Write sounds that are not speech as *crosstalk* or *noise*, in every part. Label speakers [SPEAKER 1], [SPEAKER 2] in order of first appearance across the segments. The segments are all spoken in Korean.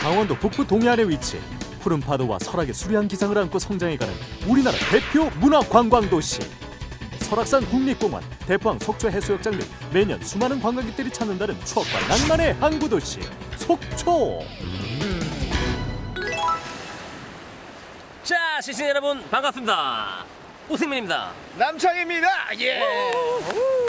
[SPEAKER 1] 강원도 북부 동해안에 위치해 푸른 파도와 설악의 수려한 기상을 안고 성장해가는 우리나라 대표 문화 관광 도시. 설악산 국립공원, 대포항 속초 해수욕장 등 매년 수많은 관광객들이 찾는다는 추억과 낭만의 항구 도시 속초.
[SPEAKER 2] 자, 시청자 여러분 반갑습니다. 우승민입니다.
[SPEAKER 3] 남창입니다. 예.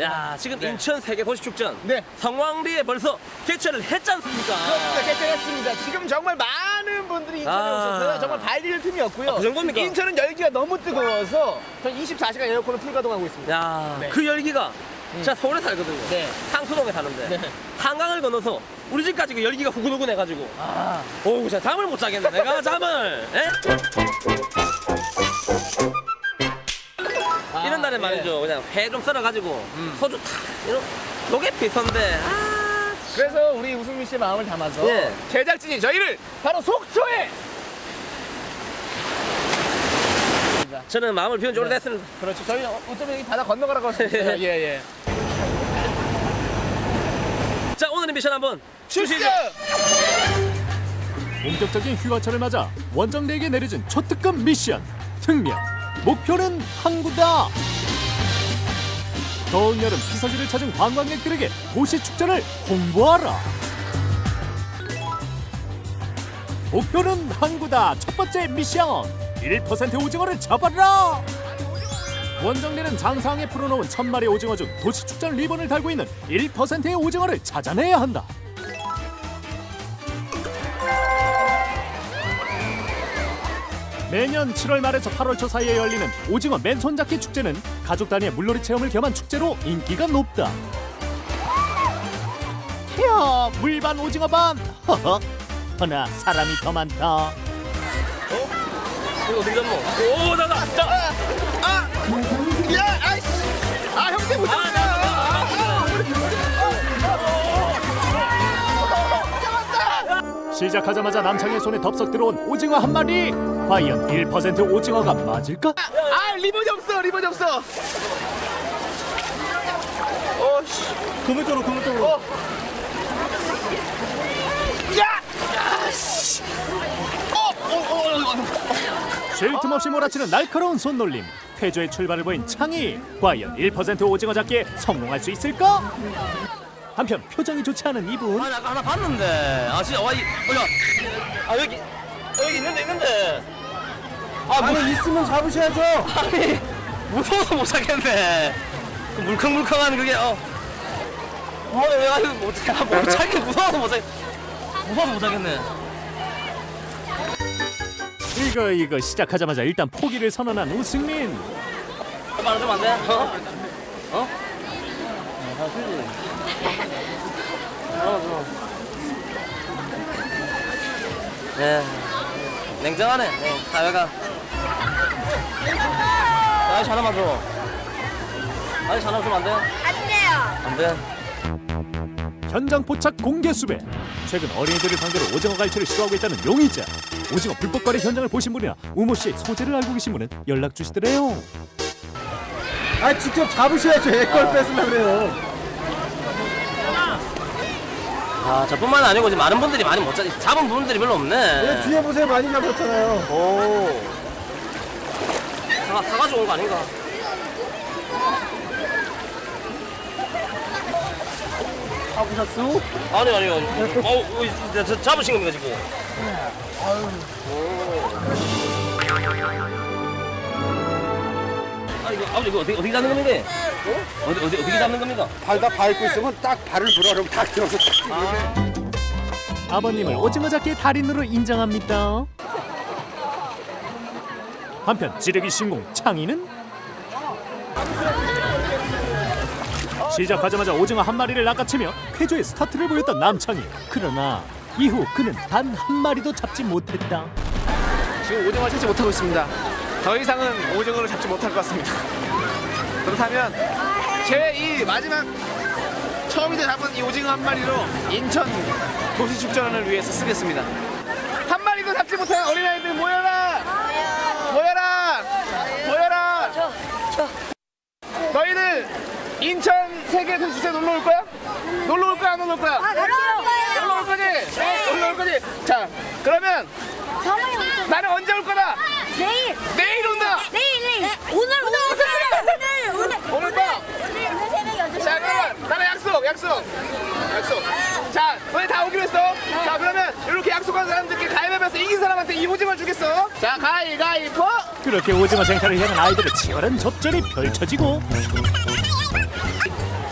[SPEAKER 2] 야, 지금 인천 세계 도시 축전
[SPEAKER 3] 네.
[SPEAKER 2] 성황리에 벌써 개최를 했지 않습니까?
[SPEAKER 3] 그렇습니다. 개최했습니다. 지금 정말 많은 분들이 인천에
[SPEAKER 2] 아.
[SPEAKER 3] 오셔서 정말 발디딜 틈이 없고요.
[SPEAKER 2] 아, 그 정도입니까?
[SPEAKER 3] 인천은 열기가 너무 뜨거워서 전 24시간 에어컨을 풀가동하고 있습니다.
[SPEAKER 2] 야,
[SPEAKER 3] 네.
[SPEAKER 2] 그 열기가 제가 서울에 살거든요.
[SPEAKER 3] 네.
[SPEAKER 2] 상수동에 사는데
[SPEAKER 3] 네.
[SPEAKER 2] 한강을 건너서 우리 집까지 그 열기가 후끈후끈 해가지고
[SPEAKER 3] 아.
[SPEAKER 2] 오우, 제가 잠을 못 자겠네. 내가 잠을. 에? 이런 날에
[SPEAKER 3] 예.
[SPEAKER 2] 말이죠. 그냥 회 좀 썰어가지고 소주 탁 이런 요게 비싼데 아,
[SPEAKER 3] 그래서 우리 우승민 씨의 마음을 담아서
[SPEAKER 2] 예.
[SPEAKER 3] 제작진이 저희를 바로 속초에
[SPEAKER 2] 저는 마음을 비운 지
[SPEAKER 3] 네.
[SPEAKER 2] 오래됐습니다.
[SPEAKER 3] 그렇죠. 저희 어쩌면 여기 바다 건너가라고 했어요. *laughs* 예, 예.
[SPEAKER 2] 자, 오늘의 미션 한번
[SPEAKER 3] 주시죠.
[SPEAKER 1] 본격적인 휴가철을 맞아 원정대에게 내려진 초특급 미션 특명 목표는 항구다 더운 여름 피서지를 찾은 관광객들에게 도시 축제를 홍보하라. 목표는 항구다 첫 번째 미션. 1% 오징어를 잡아라. 원정대는 장상에 풀어놓은 천마리 오징어 중 도시 축전 리본을 달고 있는 1%의 오징어를 찾아내야 한다 매년 7월 말에서 8월 초 사이에 열리는 오징어 맨손잡기 축제는 가족 단위의 물놀이 체험을 겸한 축제로 인기가 높다. 이야, 물반 오징어 반. 허허. 허나 사람이 더 많다.
[SPEAKER 2] 이거 어떻게 잡노? 오, 나다. 자,
[SPEAKER 3] 아, 야, 아이씨. 아, 못
[SPEAKER 2] 아,
[SPEAKER 1] 시작하자마자 남창의 손에 덥석 들어온 오징어 한 마리. 과연 1% 오징어가 맞을까?
[SPEAKER 3] 아, 리본이 없어, 리본이 없어. 어, 씨.
[SPEAKER 2] 그물 쪽으로, 그물 쪽으로.
[SPEAKER 3] 어. 야! 야, 씨. 어, 어, 어, 어.
[SPEAKER 1] 쉴 틈 없이 몰아치는 날카로운 손놀림. 쾌조의 출발을 보인 창희. 과연 1% 오징어 잡기에 성공할 수 있을까? 한편 표정이 좋지 않은 이분.
[SPEAKER 2] 아, 나 아까 하나 봤는데. 아, 진짜, 와, 이, 뭐야. 아, 여기, 아, 여기 있는데, 있는데. 아, 뭐,
[SPEAKER 3] 있으면 잡으셔야죠.
[SPEAKER 2] 아니, 무서워서 못 찾겠네. 그 물컹물컹한 그게, 어. 어, 왜 가지고 못 찾, 못 *laughs* 찾겠, 무서워서 못 찾, 무서워서 못 찾겠네.
[SPEAKER 1] 이거 이거 시작하자마자 일단 포기를 선언한 우승민.
[SPEAKER 2] 말좀안 돼? 어? 어? 네, 냉정하네. 네, 사회가. 아저씨 하나만 줘. 아저씨 하나만 주면 안 돼? 안 돼요. 안 돼.
[SPEAKER 1] 현장 포착 공개 수배. 최근 어린이들을 상대로 오징어 갈치를 시도하고 있다는 용의자. 오징어 불법 거래 현장을 보신 분이나 우모 씨의 소재를 알고 계신 분은 연락 주시더래요.
[SPEAKER 4] 아 직접 잡으셔야죠 애걸 뺏으려 그래요
[SPEAKER 2] 아, 저뿐만 아니고 지금 많은 분들이 많이 못 잡, 잡은 분들이 별로
[SPEAKER 4] 왜
[SPEAKER 2] 없네.
[SPEAKER 4] 뒤에 보세요 많이 잡았잖아요
[SPEAKER 2] 오. 사가, 사가지고 온거 아닌가?
[SPEAKER 4] 잡으셨어?
[SPEAKER 2] 아니, 아니요. 어, 어, 저, 저 잡으신 겁니까, 지금? 오. 아, 이거, 아버지, 이거 어떻게, 어떻게 잡는 겁니까? 어? 어디, 어디, 어떻게 잡는 겁니까?
[SPEAKER 4] 발다 밟고 있으면 딱 발을 들어 그러면 딱 들어서 딱
[SPEAKER 2] 아,
[SPEAKER 1] 아버님을 오징어 잡기의 달인으로 인정합니다. 한편 지르기 신공 창희는 시작하자마자 오징어 한 마리를 낚아채며 쾌조의 스타트를 보였던 남창희. 그러나 이후 그는 단 한 마리도 잡지 못했다.
[SPEAKER 3] 지금 오징어를 찾지 못하고 있습니다. 더 이상은 오징어를 잡지 못할 것 같습니다. 그렇다면 제 이 마지막 처음이자 잡은 이 오징어 한 마리로 인천 도시 축전을 위해서 쓰겠습니다. 한 마리도 잡지 못한 어린아이들 모여라! 모여라! 모여라! 너희들 인천 세계 도시 축제 놀러 올 거야? 놀러 올 거야 안 놀러 올 거야? 놀러 올 거지? 놀러 올 거지. 자, 그러면 나는 언제 올 거다?
[SPEAKER 5] 내일
[SPEAKER 3] 내일 온다.
[SPEAKER 5] 내일 내일 오늘 오늘 오늘 오늘
[SPEAKER 3] 오늘 밤.
[SPEAKER 5] 오늘 오늘 새벽 여덟
[SPEAKER 3] 자, 그러면 나는 약속, 약속, 약속. 자, 너희 다 오기로 했어. 자, 그러면 이렇게 약속한 사람들께 가위바위보에서 이긴 사람한테 이 오징어 주겠어. 자, 가위가위보.
[SPEAKER 1] 그렇게 오징어 생태를 향한 아이들의 치열한 접전이 펼쳐지고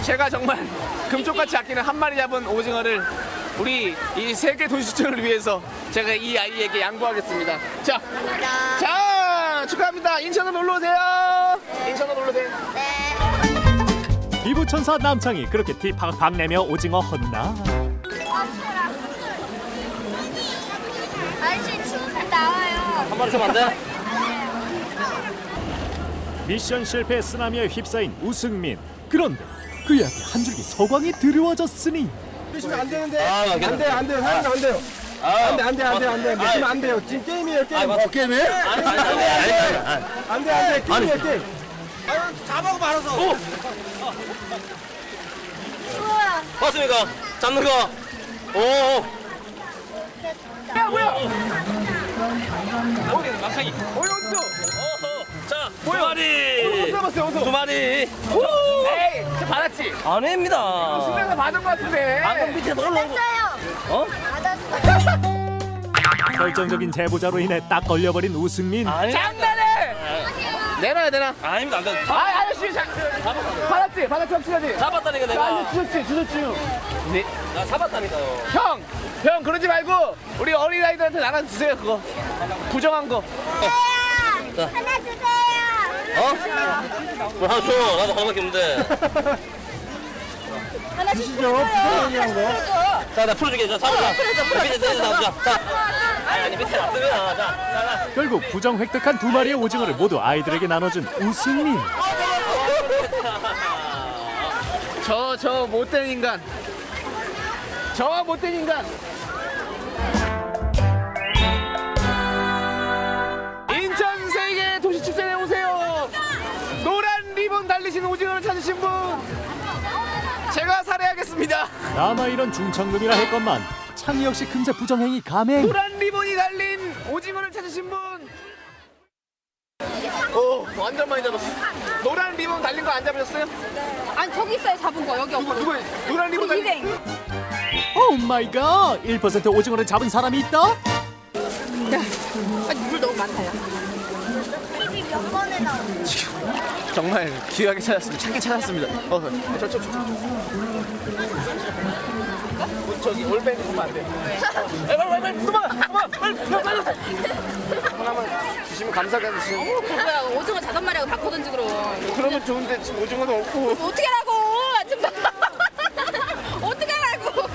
[SPEAKER 3] 제가 정말 금쪽같이 아끼는 한 마리 잡은 오징어를 우리 이 세계 도시 추천을 위해서 제가 이 아이에게 양보하겠습니다. 자, 자 축하합니다. 인천으로 놀러 오세요. 인천으로 놀러 오세요.
[SPEAKER 1] 기부천사 남창이 그렇게 티 팍팍 내며 오징어 헌나
[SPEAKER 5] 아저씨 춤 나와요
[SPEAKER 2] 한 마리 주면 안 돼?
[SPEAKER 1] 미션 실패 쓰나미에 휩싸인 우승민 그런데 그의 앞에 한 줄기 서광이 드리워졌으니
[SPEAKER 4] 안 되는데.
[SPEAKER 2] 아,
[SPEAKER 4] 안 돼요, 안 돼요, 사장님 안 돼요. 안 돼, 안 돼, 안 돼, 안 돼. 그러면 안 돼요. 지금 게임이에요, 게임. 어, 게임이에요?
[SPEAKER 2] 아니 아니 아니 아니 아니
[SPEAKER 4] 안 돼, 안 돼, 게임이에요, 게임.
[SPEAKER 5] 우와
[SPEAKER 2] 맞습니까? 잡는 거. 오.
[SPEAKER 3] 야 뭐야?
[SPEAKER 2] 어디
[SPEAKER 3] 어디서?
[SPEAKER 2] 자, 두 마리.
[SPEAKER 3] 잡았어요?
[SPEAKER 2] 두 마리.
[SPEAKER 3] 에이, 저 받았지?
[SPEAKER 2] 아닙니다.
[SPEAKER 3] 수면서 받은 것 같은데.
[SPEAKER 2] 방금 밑에 놀러 온 거.
[SPEAKER 5] 받았어요
[SPEAKER 2] 어?
[SPEAKER 5] 받았어요 *laughs*
[SPEAKER 1] 결정적인 제보자로 인해 딱 걸려버린 우승민.
[SPEAKER 3] 장난해. 내놔야 되나?
[SPEAKER 2] 아닙니다. 안 돼.
[SPEAKER 3] 아, 아저씨, 자, 받았지? 받았지? 확실하지?
[SPEAKER 2] 잡았다니까
[SPEAKER 3] 아,
[SPEAKER 2] 내가.
[SPEAKER 3] 주셨지, 주셨지. 네.
[SPEAKER 2] 나 잡았다니까요.
[SPEAKER 3] 형, 형 그러지 말고 우리 어린 아이들한테 나눠 주세요 그거 부정한 거.
[SPEAKER 5] 하나 주세요
[SPEAKER 2] 어? 뭐 하나 줘. 나도 하나밖에 없는데. *laughs*
[SPEAKER 5] 하나씩
[SPEAKER 4] 주시죠. 부정한 거.
[SPEAKER 2] 자, 나 풀어줄게. 자, 잡아자. 밑에 내려 잡자. 자. 아니, 아니, 밑에 놔두면. 자, 자, 자.
[SPEAKER 1] 결국 부정 획득한 두 마리의 오징어를 모두 아이들에게 나눠준 우승민
[SPEAKER 3] 저 저 못된 인간. 저 못된 인간. 인천 세계 도시 축제에 오세요. 노란 리본 달리신 오징어를 찾으신 분. 살해하겠습니다.
[SPEAKER 1] 아마 이런 중천금이라 했건만 창희 역시 금세 부정행위 감행
[SPEAKER 3] 노란 리본이 달린 오징어를 찾으신 분. 오, 완전 많이 잡았어. 노란 리본 달린 거 안 잡으셨어요?
[SPEAKER 6] 아니 저기 있어요 잡은 거 여기
[SPEAKER 3] 누구,
[SPEAKER 6] 없고
[SPEAKER 3] 누구, 노란 리본 달린
[SPEAKER 6] 일행
[SPEAKER 1] 오 마이 갓 1% 오징어를 잡은 사람이 있다?
[SPEAKER 6] 아니 물 너무
[SPEAKER 5] 몇 번에 나오는
[SPEAKER 3] 정말 귀하게 찾았습니다. 찾게 찾았습니다. 어, 저, 저, 저, 저. 어, 저기 올빼미 보면 안 돼. 빨리, 빨리, 빨리, 도망가, 도망가, 빨리, 빨리, 빨리. 하나만 주시면 감사하겠습니다.
[SPEAKER 6] 뭐야 오징어 다섯 마리하고 바꿔던지 그럼
[SPEAKER 3] 그러면 좋은데 지금 오징어도 없고.
[SPEAKER 6] 어떻게 하라고 좀 *laughs* 어떻게 하라고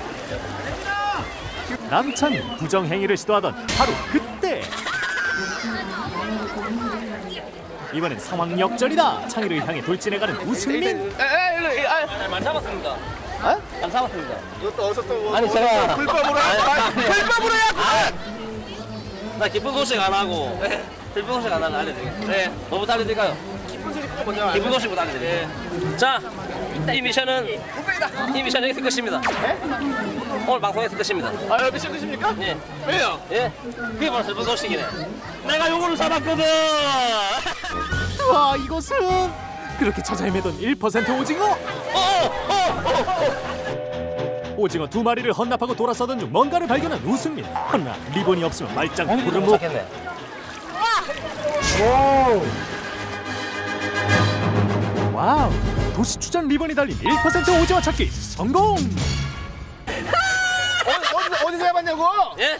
[SPEAKER 1] 남창이 부정행위를 시도하던 바로 그때 이번엔 상황 역전이다 창희를 향해 돌진해가는 우승민
[SPEAKER 3] 에, 에, 일로, 일, 아,
[SPEAKER 2] 안 잡았습니다.
[SPEAKER 3] 어?
[SPEAKER 2] 안 잡았습니다.
[SPEAKER 3] 이것도 어서 또. 뭐,
[SPEAKER 2] 아니,
[SPEAKER 3] 뭐,
[SPEAKER 2] 제가-
[SPEAKER 3] 또 불법으로?
[SPEAKER 2] 아니,
[SPEAKER 3] 아. 불법으로 해?
[SPEAKER 2] 나 기쁜 소식 안 하고. 기쁜 소식 안 하고 알려드릴게요. 네. 뭐부터 알려드릴까요?
[SPEAKER 3] 기쁜 소식 먼저 알려.
[SPEAKER 2] 기쁜 소식부터 알려드릴게요. 자, 이 미션은 이 미션 여기서 끝입니다. 오늘 방송에서 끝입니다.
[SPEAKER 3] 아, 미션 드십니까?
[SPEAKER 2] 예.
[SPEAKER 3] 왜요?
[SPEAKER 2] 예. 그게 바로 슬픈 소식이네. 내가 요거를 잡았거든.
[SPEAKER 1] 와 이것은 그렇게 찾아 헤매던 1% 오징어
[SPEAKER 2] 어, 어, 어.
[SPEAKER 1] 오징어 두 마리를 헌납하고 돌아서던 중 뭔가를 발견한 우승민 허나 리본이 없으면 말짱 부르묵
[SPEAKER 2] 겠네
[SPEAKER 1] 와우 도시 추전 리본이 달린 1% 오징어 찾기 성공
[SPEAKER 3] 어디, 어디, 어디서 잡았냐고?
[SPEAKER 2] 예?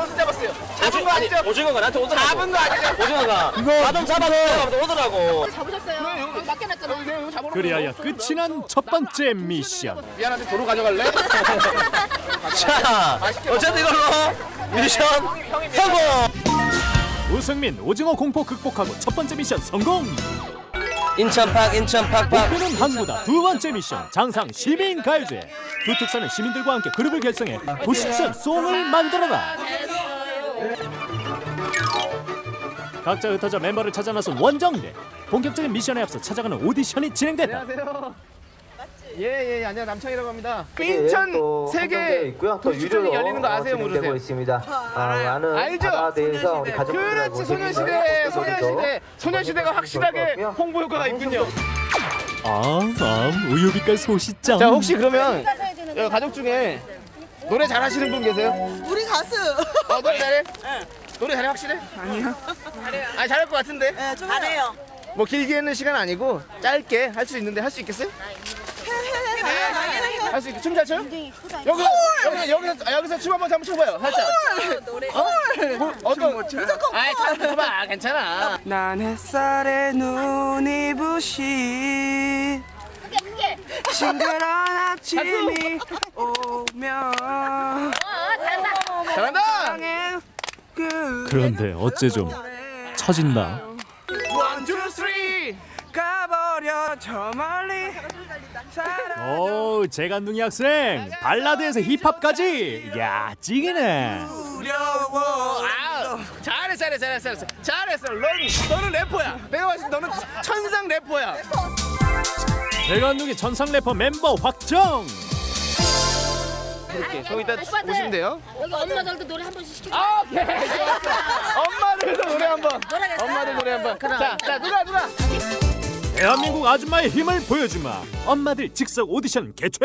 [SPEAKER 3] 어디서 잡았어요? 잡은 거
[SPEAKER 2] 아니,
[SPEAKER 3] 아니죠?
[SPEAKER 2] 오징어가 나한테 오더라고.
[SPEAKER 3] 잡은 거 아니죠?
[SPEAKER 2] 오징어가 *laughs* 나좀 잡아줘. 오더라고.
[SPEAKER 6] 잡으셨어요 여기 맡겨놨잖아
[SPEAKER 3] 여기, 여기 잡아놓은
[SPEAKER 1] 그리하여
[SPEAKER 3] 거
[SPEAKER 1] 끝이 난 첫 번째 미션
[SPEAKER 3] 미안한데 도로 가져갈래? *laughs*
[SPEAKER 2] 자, 어쨌든 이걸로 미션 성공.
[SPEAKER 1] 우승민 오징어 공포 극복하고 첫 번째 미션 성공
[SPEAKER 2] 인천팍 인천팍팍.
[SPEAKER 1] 목표는 항구다 두 번째 미션 장상 시민 가요제 두 특사는 시민들과 함께 그룹을 결성해 도시추천 송을 만들어라 각자 흩어져 멤버를 찾아 나선 원정대 본격적인 미션에 앞서 찾아가는 오디션이 진행됐다
[SPEAKER 3] 안녕하세요. 예, 예, 안녕 남창이라고 합니다.
[SPEAKER 7] 예,
[SPEAKER 3] 인천
[SPEAKER 7] 또
[SPEAKER 3] 세계
[SPEAKER 7] 한정되어 있고요. 또
[SPEAKER 3] 도시축전이
[SPEAKER 7] 유료로
[SPEAKER 3] 열리는 거 아세요, 모르세요?
[SPEAKER 7] 있습니다. 아, 많은
[SPEAKER 3] 알죠?
[SPEAKER 7] 바다대에서 우리 가족들하고
[SPEAKER 3] 그렇지 소녀시대, 소녀시대, 소녀시대가 확실하게 홍보 효과가 있군요.
[SPEAKER 1] 아, 아 우유빛깔 소시장.
[SPEAKER 3] 자, 혹시 그러면 여 가족 중에 노래 잘하시는 분 계세요?
[SPEAKER 8] 우리 가수.
[SPEAKER 3] 어, 노래 잘해? *laughs* 노래 잘해 확실해? 아니요. 아니 잘할 것 같은데.
[SPEAKER 8] 네, 잘해요.
[SPEAKER 3] 뭐 길게 는 시간 아니고 짧게 할 수 있는데 할 수 있겠어요? 할 수 있게 춤잘 춰요? 여기 여기 여기서 아, 여기서 춤 한번 한번 춰봐요 살짝. 어? 뭐, 어떤? 아이 참 춰봐 괜찮아.
[SPEAKER 9] 난 햇살에 눈이 부신 싱그러운 아침이 오면
[SPEAKER 3] 잘한다.
[SPEAKER 9] 땅에 그
[SPEAKER 1] 그런데 어째 좀 처진다.
[SPEAKER 3] 원, 투, 쓰리.
[SPEAKER 9] 가버려 저 멀리 사랑
[SPEAKER 1] 오, 재간둥이 학생 발라드에서 힙합까지. 야, 찌기네.
[SPEAKER 9] 두려워
[SPEAKER 3] 아, 잘해 잘해 잘해 잘해 잘했어. 넌 너는 래퍼야. 내가 봤을 때 너는 천상 래퍼야.
[SPEAKER 1] 재간둥이 전상 래퍼 멤버 확정.
[SPEAKER 3] 이렇게 저 이따
[SPEAKER 6] 오빠들.
[SPEAKER 3] 오시면 돼요.
[SPEAKER 6] 여기 엄마들도 노래 한 번씩 시켜.
[SPEAKER 3] 아, *laughs* 오케이. 엄마들도 노래 한번. 엄마들 노래 한번. 자, 자, 누나, 누나.
[SPEAKER 1] 대한민국 아줌마의 힘을 보여주마. 엄마들 즉석 오디션 개최.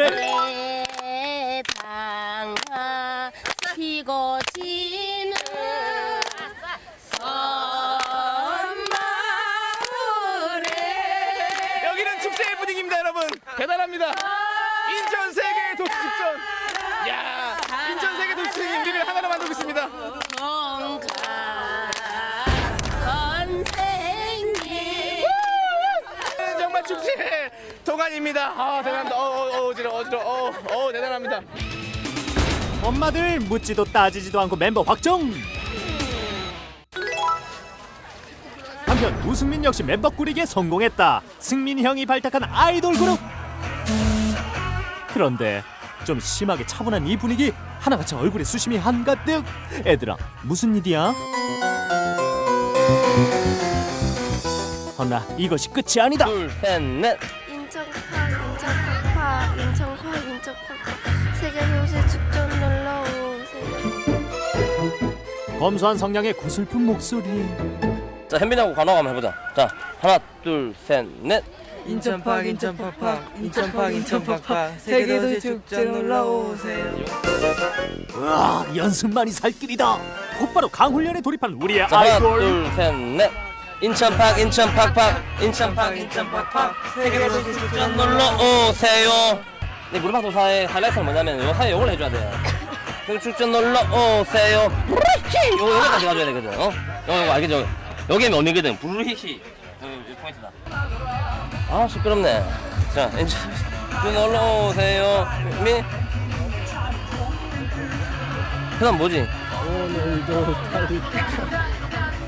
[SPEAKER 3] 1등입니다. 아, 대단합니다. 어, 어, 어, 지러 어지러. 어, 어, 대단합니다.
[SPEAKER 1] 엄마들 묻지도 따지지도 않고 멤버 확정. 한편 우승민 역시 멤버 꾸리기에 성공했다. 승민 형이 발탁한 아이돌 그룹. 그런데 좀 심하게 차분한 이 분위기 하나같이 얼굴에 수심이 한가득. 애들아 무슨 일이야? 허나 이것이 끝이 아니다.
[SPEAKER 2] 둘, 셋, 넷.
[SPEAKER 5] 인천파 인천파파 인천파 인천파파 세계 도시 축전 놀러 오세요.
[SPEAKER 1] 검소한 성량의 구슬픈 목소리.
[SPEAKER 2] 자 현빈하고 간호 한번 해보자 자 하나 둘셋넷
[SPEAKER 9] 인천팍 인천팍팍 인천팍 인천팍팍 세계 도시 축제 놀러 오세요
[SPEAKER 1] 와 연습만이 살 길이다. 곧바로 강훈련에 돌입한 우리의
[SPEAKER 2] 자 하나
[SPEAKER 1] 아이돌.
[SPEAKER 2] 둘셋넷 인천팍 인천팍팍. 인천팍 인천팍팍. 세계도시 축제 놀러 오세요. 네 무릎팍도사의 하이라이트는 뭐냐면 요 사이에 요걸 해줘야 돼요. 그 축전 놀러 오세요. 브루히 요거 여기까지 가줘야 되거든 어? 요거 요거 알겠죠? 여기 언니거든. 브루히히. 요, 요 포인트다. 아 시끄럽네. 자 축전 놀러 오세요. 미. 그다음 뭐지?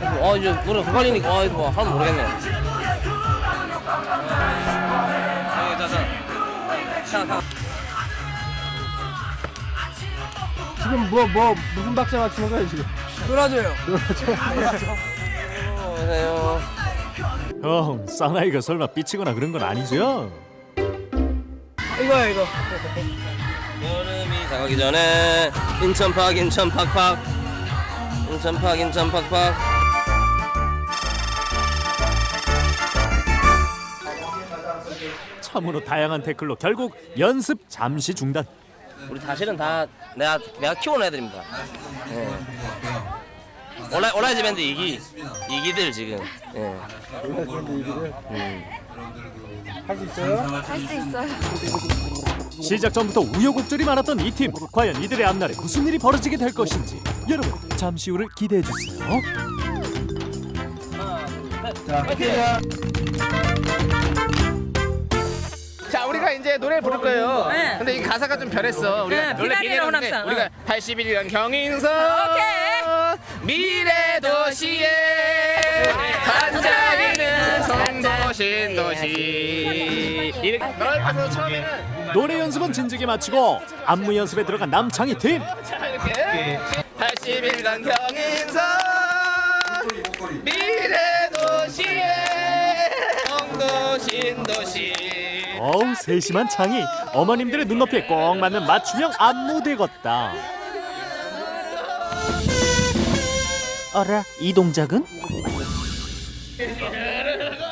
[SPEAKER 2] 아 이제 노래 헷갈리니까 아 이거 뭐 하나도 모르겠네 아, 자, 자. 자, 자.
[SPEAKER 4] 지금 뭐 뭐 무슨 박자 맞추는 거야 지금?
[SPEAKER 9] 놀아줘요
[SPEAKER 2] 오세요
[SPEAKER 1] 형 사나이가 설마 삐치거나 그런 건 아니죠?
[SPEAKER 9] 이거야 이거
[SPEAKER 2] 여름이 다가기 전에 인천팍 인천팍팍 인천팍 인천팍팍
[SPEAKER 1] 참으로 다양한 태클로 결국 연습 잠시 중단.
[SPEAKER 2] 우리 사실은 다 내가 내가 키우는 애들입니다 예. 온라인 온라인 밴드 이기 이기들 지금 예.
[SPEAKER 5] 할 수 있어요.
[SPEAKER 1] 시작 전부터 우여곡절이 많았던 이 팀. 과연 이들의 앞날에 무슨 일이 벌어지게 될 것인지 여러분 잠시 후를 기대해 주세요.
[SPEAKER 3] 자, 우리가 이제 노래를 부를 거예요. 근데 이 가사가 좀 변했어. 우리가 원래 비례는데 우리가 81년 경인선. 미래 도시에 반짝이는 성도 신 도시. 이렇게 넓어서 처음에는
[SPEAKER 1] 노래 연습은 진즉에 마치고 안무 연습에 들어간 남창희 팀.
[SPEAKER 3] 자 이렇게 81년 경인선. 미래 도시에 성도 신 도시
[SPEAKER 1] 어우 세심한 창이 어머님들의 눈높이에 꼭 맞는 맞춤형 안무 되겠다. 어라 이 동작은?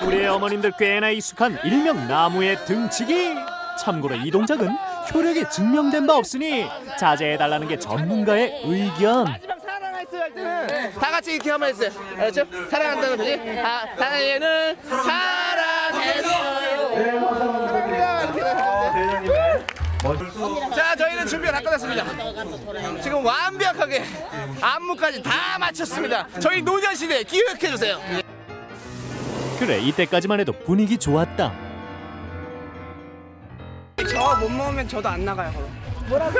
[SPEAKER 1] 우리의 어머님들 꽤나 익숙한 일명 나무의 등치기. 참고로 이 동작은 효력이 증명된 바 없으니 자제해달라는 게 전문가의 의견.
[SPEAKER 3] 다 같이 이렇게 한번 했어요. 알았죠? 사랑한다는 거지. 아, 사랑해는 사랑했어요. 준비가 다 끝났습니다. 지금 완벽하게 안무까지 다 마쳤습니다. 저희 노년시대 기억해 주세요.
[SPEAKER 1] 그래 이때까지만 해도 분위기 좋았다.
[SPEAKER 9] 저 못 먹으면 저도 안 나가요 그럼 뭐라고?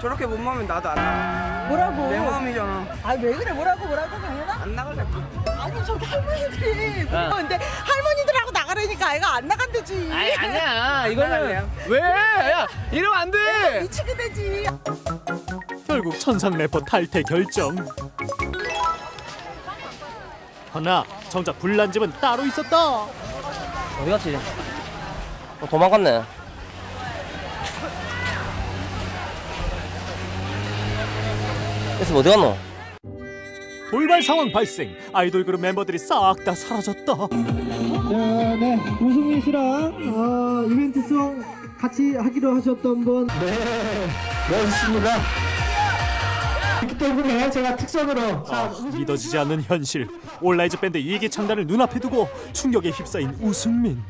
[SPEAKER 9] 저렇게 못 먹으면 나도 안 나가
[SPEAKER 8] 뭐라고?
[SPEAKER 9] 내 마음이잖아
[SPEAKER 8] 아 왜 그래 뭐라고 뭐라고 당연아?
[SPEAKER 9] 안 나갈래
[SPEAKER 8] 아니 저기 할머니들이 근데 할머니들하고 나가라니까 아이가 안 나간대지
[SPEAKER 3] 아니 아니야. 이거는? 왜? 야, 이러면 안 돼.
[SPEAKER 8] 미치게 되지
[SPEAKER 1] 결국 천상 래퍼 탈퇴 결정. 허나 정작 불난 집은 따로 있었다.
[SPEAKER 2] 어디 갔지? 어, 도망갔네. 그래서 어디 갔노?
[SPEAKER 1] 돌발 상황 발생. 아이돌 그룹 멤버들이 싹 다 사라졌다.
[SPEAKER 4] 네, 우승민 씨랑 어, 이벤트송 같이 하기로 하셨던 분. 네, 멋있습니다. 그렇기 때문에 제가 특선으로
[SPEAKER 1] 아, 믿어지지 않는 현실. 온라이즈 밴드 이기 창단을 눈앞에 두고 충격에 휩싸인 우승민.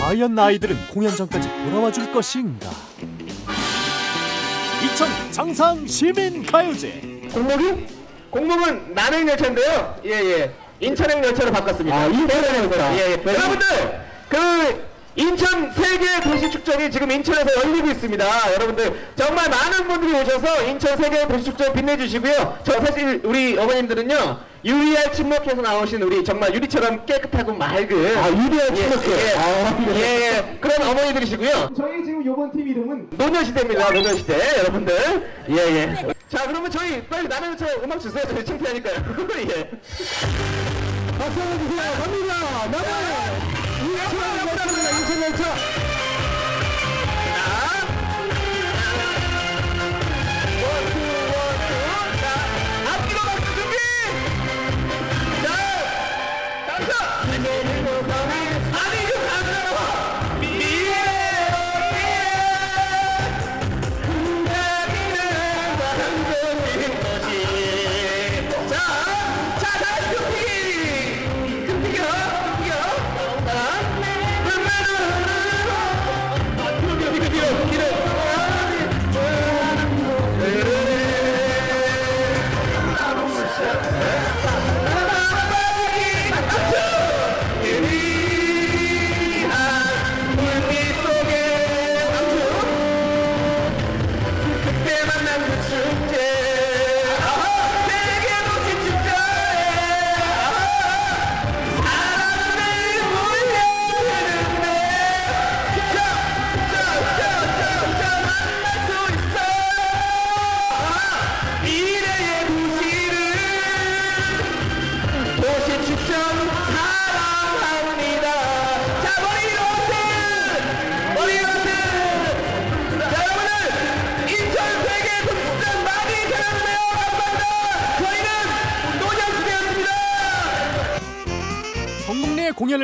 [SPEAKER 1] 과연 아이들은 공연 전까지 돌아와 줄 것인가? 2000 장상 시민 가요제.
[SPEAKER 3] 공목이? 공목은 남행 열차인데요. 예, 예. 인천행 열차로 바꿨습니다. 아, 인천행 열차. 예, 예. 여러분들, 그 인천 세계 도시 축전이 지금 인천에서 열리고 있습니다. 여러분들 정말 많은 분들이 오셔서 인천 세계 도시 축전 빛내주시고요. 저 사실 우리 어머님들은요 유리알 침묵해서 나오신 우리 정말 유리처럼 깨끗하고 맑은 아 유리알 침묵해 예, 예, 예. 그런 어머니들이시고요. 저희 지금 요번 팀 이름은 노년시대입니다. 노년시대 여러분들 예예. 자 그러면 저희 빨리 나는 저 음악 주세요. 저희 창피하니까요. *laughs* 예.
[SPEAKER 4] 박수 한번 주세요. 갑니다. 나는 인천 열차입니다. 인천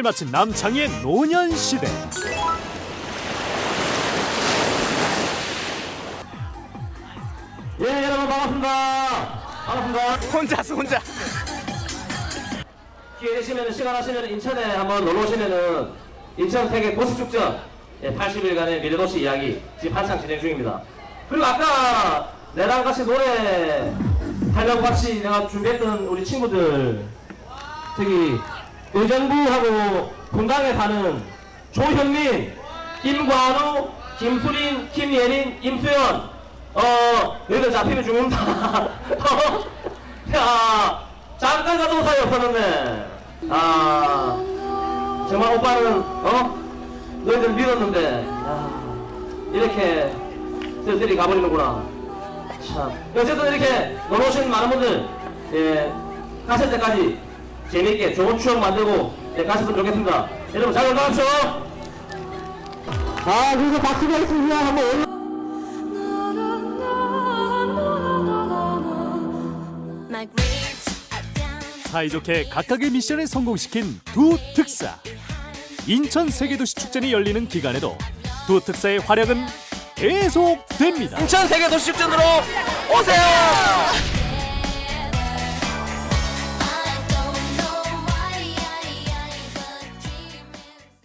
[SPEAKER 1] 마친 남창희의 노년시대.
[SPEAKER 3] 예, 여러분 반갑습니다. 반갑습니다. 혼자서 혼자.
[SPEAKER 2] 기회 되시면 시간 하시면 인천에 한번 놀러 오시면은 인천 세계 도시축전 예, 80일간의 미래도시 이야기 지금 한창 진행 중입니다. 그리고 아까 내랑 같이 노래 하려고 같이 내가 준비했던 우리 친구들 저기 의정부하고 분당에 사는 조현민, 임관우, 김수린, 김예린, 임수연. 어 너희들 잡히면 죽는다. *laughs* 어? 야 잠깐 가도 사이 없었는데. 아 정말 오빠는 어? 너희들 믿었는데. 야, 이렇게 쓸쓸히 가버리는구나. 참. 어쨌든 이렇게 놀러 오신 많은 분들 예 가실 때까지 재미있게 좋은 추억 만들고 예, 가셨으면 좋겠습니다 여러분 잘 올라가죠.
[SPEAKER 4] 아 그래서 박수가 있으면 한번 올라.
[SPEAKER 1] 사이좋게 각각의 미션을 성공시킨 두 특사. 인천 세계도시 축전이 열리는 기간에도 두 특사의 활약은 계속됩니다.
[SPEAKER 2] 인천 세계 도시 축전으로 오세요.